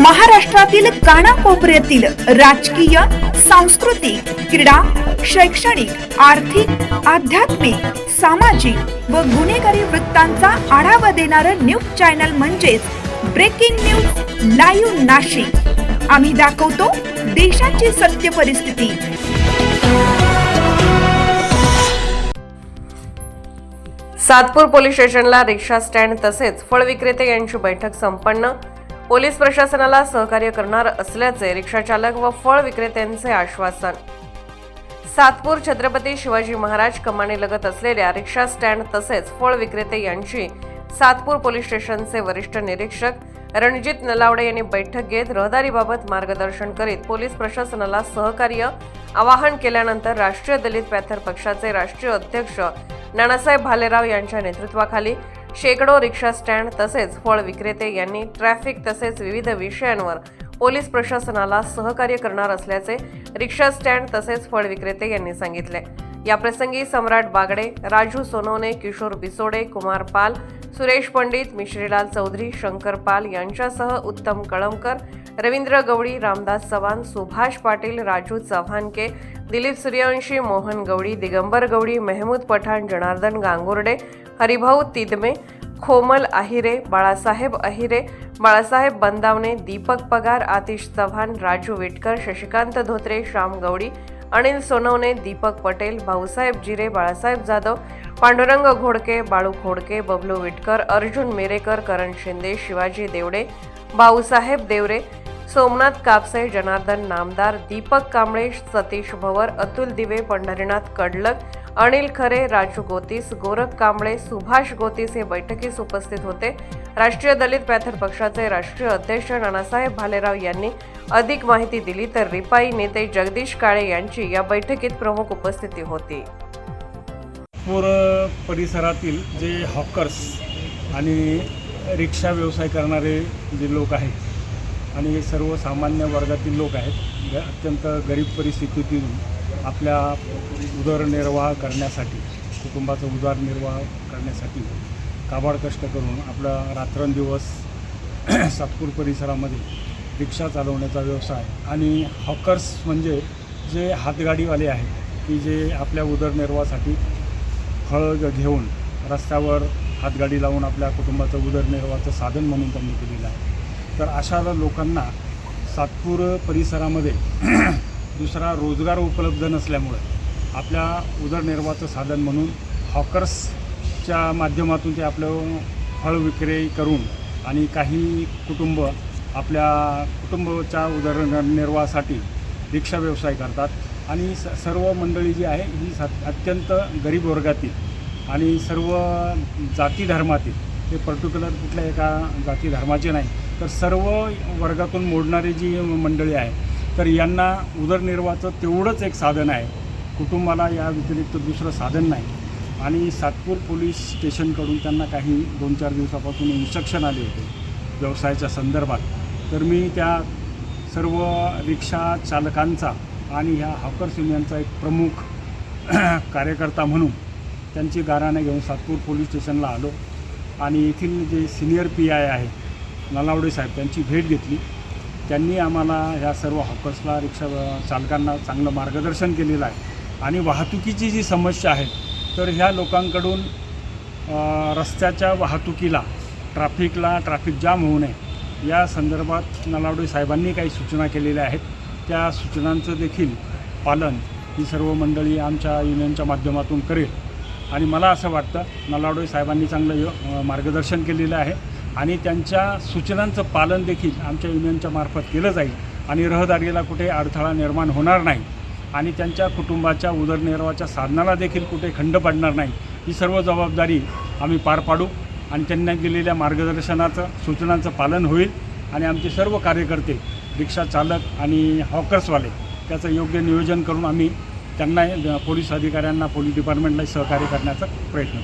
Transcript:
महाराष्ट्रातील कानाकोपऱ्यातील राजकीय सांस्कृतिक क्रीडा शैक्षणिक आर्थिक आध्यात्मिक सामाजिक व गुन्हेगारी वृत्तांचा आढावा देणारं न्यूज चॅनल म्हणजेच ब्रेकिंग न्यूज लाईव्ह नाशिक. आम्ही दाखवतो देशाची सत्य परिस्थिती. सातपूर पोलीस स्टेशनला रिक्षा स्टँड तसेच फळ विक्रेते यांची बैठक संपन्न. पोलीस प्रशासनाला सहकार्य करणार असल्याचे रिक्षाचालक व फळ विक्रेत्यांचे आश्वासन. सातपूर छत्रपती शिवाजी महाराज कमाने लगत असलेल्या रिक्षा स्टँड तसेच फळ विक्रेते यांची सातपूर पोलीस स्टेशनचे वरिष्ठ निरीक्षक रणजित नलावडे यांनी बैठक घेत रहदारीबाबत मार्गदर्शन करीत पोलीस प्रशासनाला सहकार्य आवाहन केल्यानंतर राष्ट्रीय दलित पॅथर पक्षाचे राष्ट्रीय अध्यक्ष नानासाहेब भालेराव यांच्या नेतृत्वाखाली शेकडो रिक्षा स्टँड तसेच फळ विक्रेते यांनी ट्रॅफिक तसेच विविध विषयांवर पोलीस प्रशासनाला सहकार्य करणार असल्याचे रिक्षा स्टँड तसेच फळ विक्रेते यांनी सांगितले. याप्रसंगी सम्राट बागडे राजू सोनवणे किशोर बिसोडे कुमार पाल सुरेश पंडित मिश्रीलाल चौधरी शंकर पाल यांच्यासह उत्तम कळमकर रवींद्र गवळी रामदास चव्हाण सुभाष पाटील राजू चव्हाणके दिलीप सूर्यवंशी मोहन गवळी दिगंबर गवळी मेहमूद पठाण जनार्दन गांगुर्डे हरिभाऊ तिदमे खोमल अहिरे बाळासाहेब अहिरे बाळासाहेब बंदावणे दीपक पगार आतिश चव्हाण राजू विटकर शशिकांत धोत्रे श्याम गवडी अनिल सोनवणे दीपक पटेल भाऊसाहेब जिरे बाळासाहेब जाधव पांडुरंग घोडके बाळू खोडके बबलू विटकर अर्जुन मेरेकर करण शिंदे शिवाजी देवडे भाऊसाहेब देवरे सोमनाथ कापसे जनार्दन नामदार दीपक कांबळे सतीश भवर अतुल दिवे पंढरीनाथ कडलक अनिल खरे राजू गोतीस गोरख कांबळे सुभाष गोतीस हे बैठकीस उपस्थित होते. राष्ट्रीय दलित पॅथर पक्षाचे राष्ट्रीय अध्यक्ष नानासाहेब भालेराव यांनी अधिक माहिती दिली तर रिपाई नेते जगदीश काळे यांची या बैठकीत प्रमुख उपस्थिती होती. पूर परिसरातील जे हॉकर्स आणि रिक्षा व्यवसाय करणारे जे लोक आहेत आणि सर्वसामान्य वर्गातील लोक आहेत अत्यंत गरीब परिस्थितीतून आपल्या उदरनिर्वाह करण्यासाठी कुटुंबाचा उदरनिर्वाह करण्यासाठी काबाड कष्ट करून आपला रात्रंदिवस सातपूर परिसरामध्ये रिक्षा चालवण्याचा व्यवसाय आणि हॉकर्स म्हणजे जे हातगाडीवाले आहेत की जे आपल्या उदरनिर्वाहासाठी फळ घेऊन रस्त्यावर हातगाडी लावून आपल्या कुटुंबाचं उदरनिर्वाहाचं साधन म्हणून त्यांनी केलेलं आहे. तर अशा लोकांना सातपूर परिसरामध्ये दुसरा रोजगार उपलब्ध नसल्यामुळे आपल्या उदरनिर्वाहाचं साधन म्हणून हॉकर्सच्या माध्यमातून ते आपलं फळ विक्री करून आणि काही कुटुंब आपल्या कुटुंबाच्या उदरनिर्वाहासाठी रिक्षा व्यवसाय करतात. आणि स सर्व मंडळी जी आहे ही स अत्यंत गरीब वर्गातील आणि सर्व जाती धर्मातील ते पर्टिक्युलर कुठल्या एका जाती धर्माचे नाही तर सर्व वर्गातून मोडणारी जी मंडळी आहे तर यांना उदरनिर्वाहाचं तेवढंच एक साधन आहे. कुटुंबाला या व्यतिरिक्त दुसरं साधन नाही. आणि सातपूर पोलीस स्टेशनकडून त्यांना काही दोन चार दिवसापासून इन्स्ट्रक्शन आले होते व्यवसायाच्या संदर्भात. तर मी त्या सर्व रिक्षा चालकांचा आणि ह्या हॉकर्स युनियनचा एक प्रमुख कार्यकर्ता म्हणून त्यांची गाराने घेऊन सातपूर पोलीस स्टेशनला आलो. आणि येथील जे सिनियर पी आय आहे नलावडे साहेब त्यांची भेट घेतली. त्यांनी आम्हाला ह्या सर्व हॉकर्सला रिक्षा चालकांना चांगलं मार्गदर्शन केलेलं आहे. आणि वाहतुकीची जी समस्या आहे तर ह्या लोकांकडून रस्त्याच्या वाहतुकीला ट्रॅफिकला ट्रॅफिक जाम होऊ नये या संदर्भात नलावडे साहेबांनी काही सूचना केलेल्या आहेत. त्या सूचनांचं देखील पालन ही सर्व मंडळी आमच्या युनियनच्या माध्यमातून करेल. आणि मला असं वाटतं नलावडे साहेबांनी चांगलं यो मार्गदर्शन केलेलं आहे. आणि त्यांच्या सूचनांचं पालन देखील आमच्या युनियनच्या मार्फत केलं जाईल. आणि रहदारीला कुठे अडथळा निर्माण होणार नाही. आणि त्यांच्या कुटुंबाच्या उदरनिर्वाहाच्या साधनाला देखील कुठे खंड पडणार नाही. ही सर्व जबाबदारी आम्ही पार पाडू आणि त्यांना दिलेल्या मार्गदर्शनाचं सूचनांचं पालन होईल. आणि आमचे सर्व कार्यकर्ते रिक्षा चालक आणि हॉकर्सवाले त्याचं योग्य नियोजन करून आम्ही त्यांना पोलीस अधिकाऱ्यांना पोलीस डिपार्टमेंटला सहकार्य करण्याचा प्रयत्न करू.